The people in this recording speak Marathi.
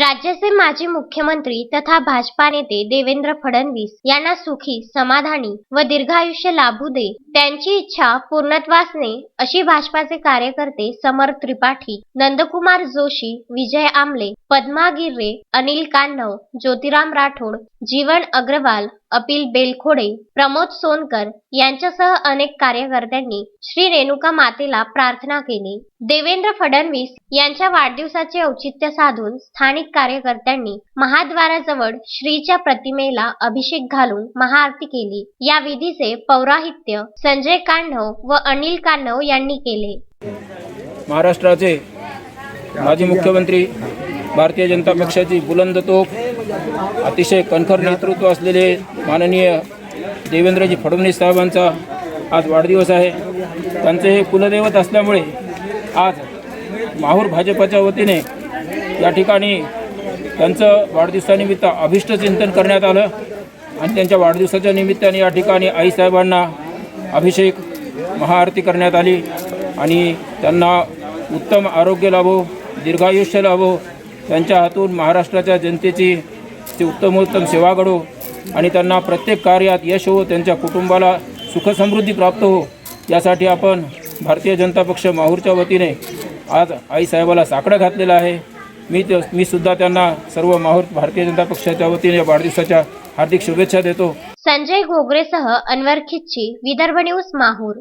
राज्याचे माजी मुख्यमंत्री तथा भाजपा नेते देवेंद्र फडणवीस यांना सुखी समाधानी व दीर्घायुष्य लाभू दे. त्यांची इच्छा पूर्णत्वास ने अशी भाजपाचे कार्यकर्ते समर त्रिपाठी नंदकुमार जोशी विजय आमले पद्मा गिर्रे अनिल कान्हव ज्योतिराम राठोड जीवन अग्रवाल अपिल बेलखोडे प्रमोद सोनकर यांच्यासह अनेक कार्यकर्त्यांनी श्री रेणुका मातेला प्रार्थना केली. देवेंद्र फडणवीस यांच्या वाढदिवसाचे औचित्य साधून स्थानिक कार्यकर्त्यांनी महाद्वाराजवळ श्रीच्या प्रतिमेला अभिषेक घालून महाआरती केली. या विधीचे पौराहित्य संजय कान्हव व अनिल कान्हव यांनी केले. महाराष्ट्राचे माजी मुख्यमंत्री भारतीय जनता पक्षाची बुलंद तोफ अतिशय कणखर नेतृत्व असलेले माननीय देवेंद्रजी फडणवीस साहेबांचा आज वाढदिवस आहे. त्यांचे हे कुलदैवत असल्यामुळे आज माहूर भाजपाच्या वतीने या ठिकाणी त्यांचं वाढदिवसानिमित्त अभिष्ट चिंतन करण्यात आलं आणि त्यांच्या वाढदिवसाच्या निमित्ताने या ठिकाणी आईसाहेबांना अभिषेक महाआरती करण्यात आली आणि त्यांना उत्तम आरोग्य लाभो दीर्घायुष्य लाभो त्यांच्या हातून महाराष्ट्राच्या जनतेची ती उत्तमोत्तम सेवा घडो आणि त्यांना प्रत्येक कार्यात यश हो त्यांच्या कुटुंबाला सुखसमृद्धी प्राप्त हो. यासाठी आपण भारतीय जनता पक्ष माहूरच्या वतीने आज आईसाहेबाला साकडं घातलेलं आहे. मी ते मी सुद्धा त्यांना सर्व माहूर भारतीय जनता पक्षाच्या वतीने वाढदिवसाच्या हार्दिक शुभेच्छा देतो. संजय घोगरेसह अनवर खिच्ची विदर्भ न्यूज माहूर.